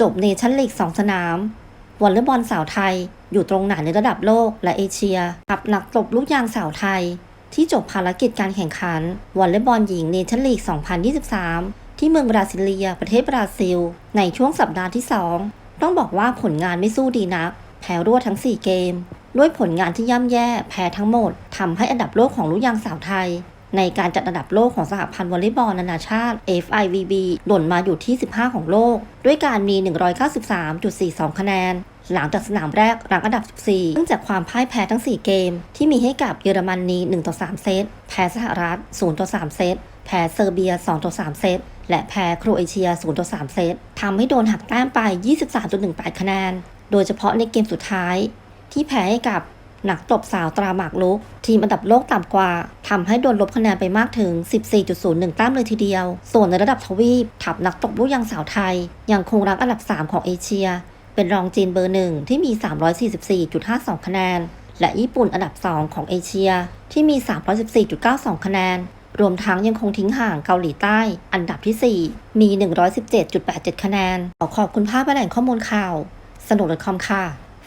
จบเนชั่นลีก2 สนามวอลเลย์บอลสาวไทย อยู่ตรงไหนในระดับโลกและเอเชียกับนักตบลูกยางสาวไทย ที่จบภารกิจการแข่งขันวอลเลย์บอลหญิงเนชั่นลีก 2023 ที่เมืองบราซิเลีย ประเทศบราซิล ในช่วงสัปดาห์ที่ 2 ต้องบอกว่าผลงานไม่สู้ดีนัก แพ้รวดทั้ง 4 เกม ด้วยผลงานที่ย่ำแย่ แพ้ทั้งหมดทำให้อันดับโลกของลูกยางสาวไทย ในการจัดอันดับโลกของสหพันธ์วอลเลย์บอลนานาชาติ FIVB หล่นมาอยู่ที่ 15 ของโลก ด้วยการมี 193.42 คะแนน หลังจากสนามแรกรังอันดับ 14 เนื่องจากความพ่ายแพ้ทั้ง 4 เกม ที่มีให้กับเยอรมนี1ต่อ3เซต แพ้สหรัฐ0ต่อ3เซต แพ้เซอร์เบีย2ต่อ3เซตและแพ้โครเอเชีย0ต่อ3เซตทำให้โดนหักแต้มไป 23.18 คะแนน โดยเฉพาะในเกมสุดท้าย ที่แพ้ให้กับ นักตบสาวตราหมากลุก ทีมอันดับโลกต่ำกว่าทำให้โดนลบคะแนนไปมากถึง 14.01 แต้มเลยทีเดียว ส่วนในระดับทวีปทัพนักตบลูกยางสาวไทย ยังคงรังอันดับ 3 ของเอเชีย เป็นรองจีนเบอร์หนึ่งที่มี 344.52 คะแนน และญี่ปุ่นอันดับ 2 ของเอเชีย ที่มี 314.92 คะแนน รวมทั้งยังคงทิ้งห่างเกาหลีใต้ อันดับที่ 4 มี 117.87 คะแนน ขอขอบคุณภาพแหล่งข้อมูลข่าว สนุก .com ค่ะ